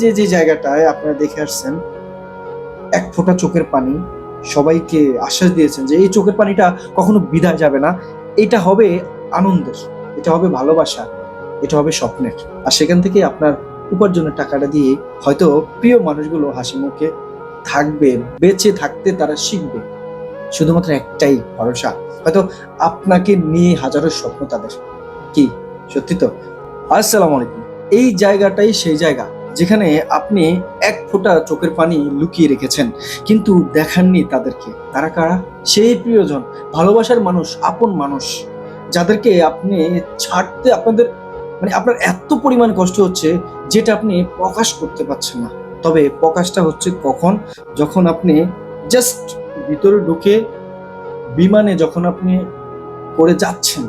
যে যে জায়গাটায় আপনারা দেখে আসছেন, এক ফোঁটা চোখের পানি, সবাইকে আশ্বাস দিয়েছেন যে এই চোখের পানিটা কখনো বিদায় যাবে না। এটা হবে আনন্দের, এটা হবে ভালোবাসা, এটা হবে স্বপ্নের। আর সেখান থেকে আপনার উপার্জনের টাকাটা দিয়ে হয়তো প্রিয় মানুষগুলো হাসি মুখে থাকবে, বেঁচে থাকতে তারা শিখবে। শুধুমাত্র একটাই ভরসা, হয়তো আপনাকে নিয়ে হাজারো স্বপ্ন তাদের। কি? সত্যি তো? আসসালামু আলাইকুম। এই জায়গাটাই সেই জায়গা যেখানে আপনি এক ফোঁটা চোখের পানি লুকিয়ে রেখেছেন। কিন্তু দেখাননি তাদেরকে। তারা কারা? সেই প্রিয়জন, ভালোবাসার মানুষ, আপন মানুষ, যাদেরকে আপনি ছাড়তে আপনাদের মানে আপনার এত পরিমাণ কষ্ট হচ্ছে যেটা আপনি প্রকাশ করতে পারছেন না। তবে প্রকাশটা হচ্ছে কখন? যখন আপনি জাস্ট ভিতরে ঢুকে বিমানে যখন আপনি করে যাচ্ছেন,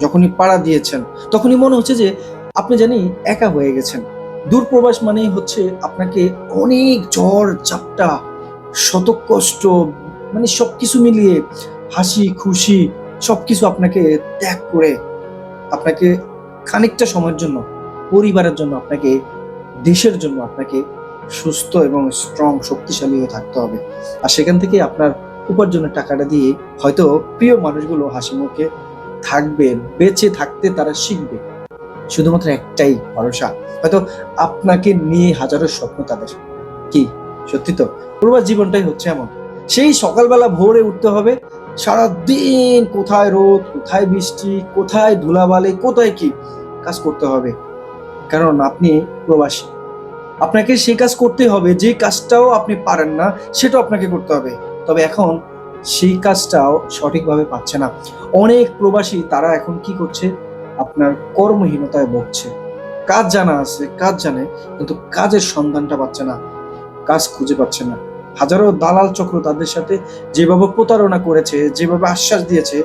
যখনই পাড়া দিয়েছেন, তখনই মনে হচ্ছে যে আপনি জানি একা হয়ে গেছেন। দূরপ্রবাস মানেই হচ্ছে আপনাকে অনেক ঝড় চাপটা শত কষ্ট মানে সবকিছু মিলিয়ে হাসি, খুশি, সবকিছু আপনাকে ত্যাগ করে আপনাকে খানিকটা সময়ের জন্য, পরিবারের জন্য আপনাকে, দেশের জন্য আপনাকে সুস্থ এবং স্ট্রং শক্তিশালী হয়ে থাকতে হবে। আর সেখান থেকে আপনার উপার্জনের টাকাটা দিয়ে হয়তো প্রিয় মানুষগুলো হাসি মুখে থাকবে, বেঁচে থাকতে তারা শিখবে। শুধুমাত্র একটাই ভরসা। হয়তো আপনাকে নিয়ে হাজারো স্বপ্ন তাদের। কি? সত্যি তো? প্রবাস জীবনটাই হচ্ছে এমন। সেই সকালবেলা ভোরে উঠতে হবে। সারাদিন কোথায় রোদ, কোথায় বৃষ্টি, কোথায় ধুলাবালি, কোথায় কি কাজ করতে হবে? কারণ আপনি প্রবাসী। আপনাকে সেই কাজ করতে হবে। যে কাজটাও আপনি পারেন না, সেটাও আপনাকে করতে হবে। তবে এখন সেই কাজটাও সঠিকভাবে পাচ্ছে না। অনেক প্রবাসী তারা এখন কি করছে? আপনার কর্মহীনতায় ভুগছে। কাজ জানা আছে, কাজ জানে, কিন্তু কাজের সন্ধানটা পাচ্ছে না। কাজ খুঁজে পাচ্ছে না। হাজারো দালাল চক্র তাদের সাথে যেভাবে প্রতারণা করেছে, যেভাবে আশ্বাস দিয়েছে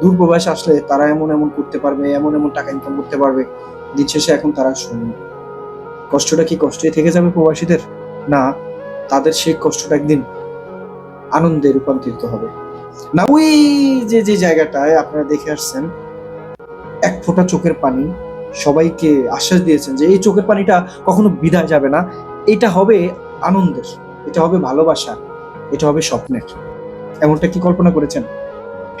দূরপ্রবাসে আসলে তারা এমন এমন করতে পারবে, এমন এমন টাকা ইনকাম করতে পারবে। দিন শেষে এখন তারা শূন্য। কষ্টটা কি কষ্টই থেকে যাবে প্রবাসীদের? না, তাদের সেই কষ্টটা একদিন আনন্দে রূপান্তরিত হবে। না ওই যে যে জায়গাটায় আপনারা দেখে আসছেন এক ফোঁটা চোখের পানি, সবাইকে আশ্বাস দিয়েছেন যে এই চোখের পানিটা কখনো বিদায় যাবে না। এটা হবে আনন্দের, এটা হবে ভালোবাসা এটা হবে স্বপ্নের। এমনটা কি কল্পনা করেছেন?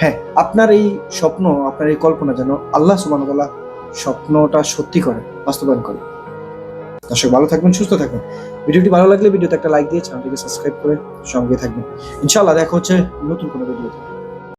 হ্যাঁ আপনার এই স্বপ্ন, আপনার এই কল্পনা যেন আল্লাহ সুবাহতাল্লাহ স্বপ্নটা সত্যি করে, বাস্তবায়ন করে। দর্শক, ভালো থাকবেন, সুস্থ থাকবেন। ভিডিওটি ভালো লাগলে ভিডিওতে একটা লাইক দিয়ে চ্যানেলটিকে সাবস্ক্রাইব করে সঙ্গে থাকবেন। ইনশাআল্লাহ দেখা হচ্ছে নতুন কোনো ভিডিওতে।